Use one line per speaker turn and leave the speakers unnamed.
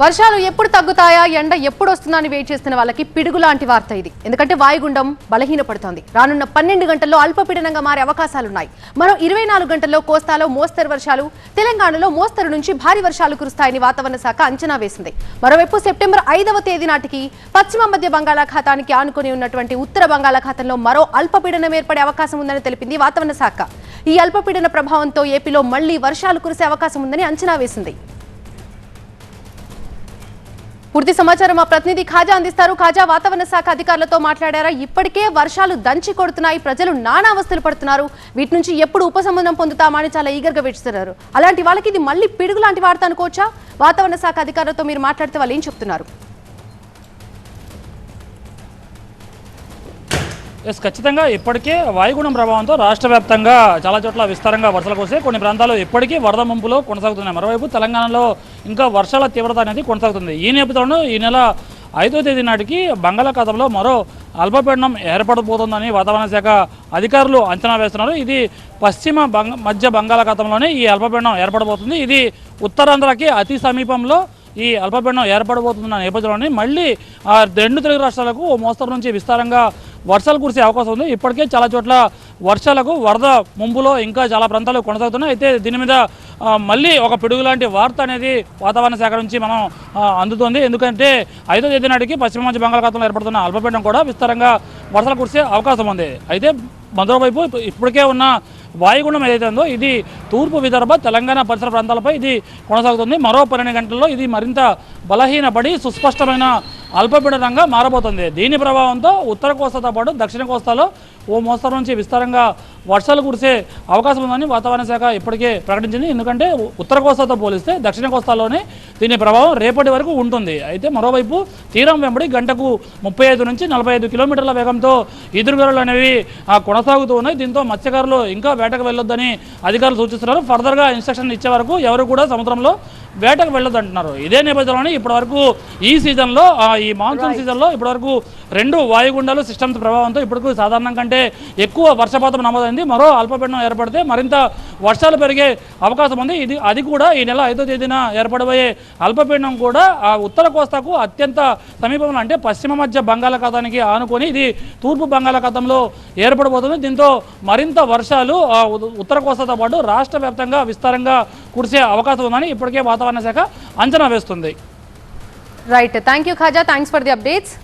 వర్షాలు ఎప్పుడు తగ్గుతాయా? ఎండ ఎప్పుడు వస్తుందా అని వెయిట్ చేస్తున్న వాళ్ళకి పిడుగు లాంటి వార్త ఇది. ఎందుకంటే వాయుగుండం బలహీనపడుతోంది. రానున్న పన్నెండు గంటల్లో అల్పపీడనంగా మారే అవకాశాలున్నాయి. మరో ఇరవై నాలుగు గంటల్లో కోస్తాలో మోస్తరు వర్షాలు తెలంగాణలో మోస్తరు నుంచి భారీ వర్షాలు కురుస్తాయని వాతావరణ శాఖ అంచనా వేసింది. మరోవైపు సెప్టెంబర్ ఐదవ తేదీ నాటికి పశ్చిమ మధ్య బంగాళాఖాతానికి ఆనుకుని ఉన్నటువంటి ఉత్తర బంగాళాఖాతంలో మరో అల్పపీడనం ఏర్పడే అవకాశం ఉందని తెలిపింది వాతావరణ శాఖ. ఈ అల్పపీడన ప్రభావంతో ఏపీలో మళ్ళీ వర్షాలు కురిసే అవకాశం ఉందని అంచనా వేసింది. పూర్తి సమాచారం మా ప్రతినిధి ఖాజా అందిస్తారు. ఖాజా వాతావరణ శాఖ అధికారులతో మాట్లాడారా? ఇప్పటికే వర్షాలు దంచి కొడుతున్నాయి. ప్రజలు నానా అవస్థలు పడుతున్నారు. వీటి నుంచి ఎప్పుడు ఉపశమనం పొందుతామా అని చాలా ఈగర్గా వేస్తున్నారు అలాంటి వాళ్ళకి ఇది మళ్ళీ పిడుగు లాంటి వార్త అనుకోవచ్చా? వాతావరణ శాఖ అధికారులతో మీరు మాట్లాడితే వాళ్ళు ఏం చెప్తున్నారు?
ఎస్ ఖచ్చితంగా. ఇప్పటికే వాయుగుణం ప్రభావంతో రాష్ట్ర వ్యాప్తంగా చాలా చోట్ల విస్తారంగా వర్షాలు కురిసే కొన్ని ప్రాంతాలు ఇప్పటికీ వరద ముంపులో కొనసాగుతున్నాయి. మరోవైపు తెలంగాణలో ఇంకా వర్షాల తీవ్రత అనేది కొనసాగుతుంది. ఈ నేపథ్యంలో ఈ నెల ఐదో తేదీ నాటికి బంగాళాఖాతంలో మరో అల్పపీడనం ఏర్పడబోతోందని వాతావరణ శాఖ అధికారులు అంచనా వేస్తున్నారు. ఇది పశ్చిమ బంగ మధ్య బంగాళాఖాతంలోనే ఈ అల్పపీడనం ఏర్పడబోతుంది. ఇది ఉత్తరాంధ్రకి అతి సమీపంలో ఈ అల్పపీడనం ఏర్పడబోతున్న నేపథ్యంలోనే మళ్ళీ రెండు తెలుగు రాష్ట్రాలకు ఓ మోస్తరు నుంచి విస్తారంగా వర్షాలు కురిసే అవకాశం ఉంది. ఇప్పటికే చాలా చోట్ల వర్షాలకు వరద ముంపులో ఇంకా చాలా ప్రాంతాలు కొనసాగుతున్నాయి. అయితే దీని మీద మళ్ళీ ఒక పిడుగు లాంటి వార్త అనేది వాతావరణ శాఖ నుంచి మనం అందుతుంది. ఎందుకంటే ఐదో తేదీ నాటికి పశ్చిమ మధ్య బంగాళాఖాతంలో ఏర్పడుతున్న అల్పపీడనం కూడా విస్తారంగా వర్షాలు కురిసే అవకాశం ఉంది. అయితే మరోవైపు వైపు ఇప్పటికే ఉన్న వాయుగుండం ఏదైతే ఉందో ఇది తూర్పు విదర్భ తెలంగాణ పరిసర ప్రాంతాలపై ఇది కొనసాగుతుంది. మరో పన్నెండు గంటల్లో ఇది మరింత బలహీనపడి సుస్పష్టమైన అల్పపీడనంగా మారబోతుంది. దీని ప్రభావంతో ఉత్తర కోస్తాతో పాటు దక్షిణ కోస్తాలో ఓ మోస్తరు నుంచి విస్తారంగా వర్షాలు కురిసే అవకాశం ఉందని వాతావరణ శాఖ ఇప్పటికే ప్రకటించింది. ఎందుకంటే ఉత్తర కోస్తాతో పోలిస్తే దక్షిణ కోస్తాలోనే దీని ప్రభావం రేపటి వరకు ఉంటుంది. అయితే మరోవైపు తీరం వెంబడి గంటకు ముప్పై ఐదు నుంచి నలభై ఐదు కిలోమీటర్ల వేగంతో ఈదురుగాలులు అనేవి ఆ, కొనసాగుతూ ఉన్నాయి. దీంతో మత్స్యకారులు ఇంకా వేటకు వెళ్ళొద్దని అధికారులు సూచిస్తున్నారు. ఫర్దర్గా ఇన్స్ట్రక్షన్ ఇచ్చే వరకు ఎవరు కూడా సముద్రంలో వేటకు వెళ్ళొద్దు అంటున్నారు ఇదే నేపథ్యంలోనే ఇప్పటివరకు ఈ సీజన్లో ఈ మాన్సూన్ సీజన్లో ఇప్పటివరకు రెండు వాయుగుండాలు సిస్టమ్స్ ప్రభావంతో ఇప్పటికు సాధారణం కంటే ఎక్కువ వర్షపాతం నమోదైంది. మరో అల్పపీడనం ఏర్పడితే మరింత వర్షాలు పెరిగే అవకాశం ఉంది. ఇది అది కూడా ఈ నెల ఐదో తేదీన ఏర్పడబోయే అల్పపీడనం కూడా ఆ ఉత్తర కోస్తాకు అత్యంత సమీపంలో అంటే పశ్చిమ మధ్య బంగాళాఖాతానికి ఆనుకొని ఇది తూర్పు బంగాళాఖాతంలో ఏర్పడబోతుంది. దీంతో మరింత వర్షాలు ఆ, ఉత్తర కోస్తాతో పాటు రాష్ట్ర వ్యాప్తంగా విస్తారంగా కురిసే అవకాశం ఉందని ఇప్పటికే వాతావరణ శాఖ అంచనా వేస్తుంది.
Right thank you Khaja thanks for the updates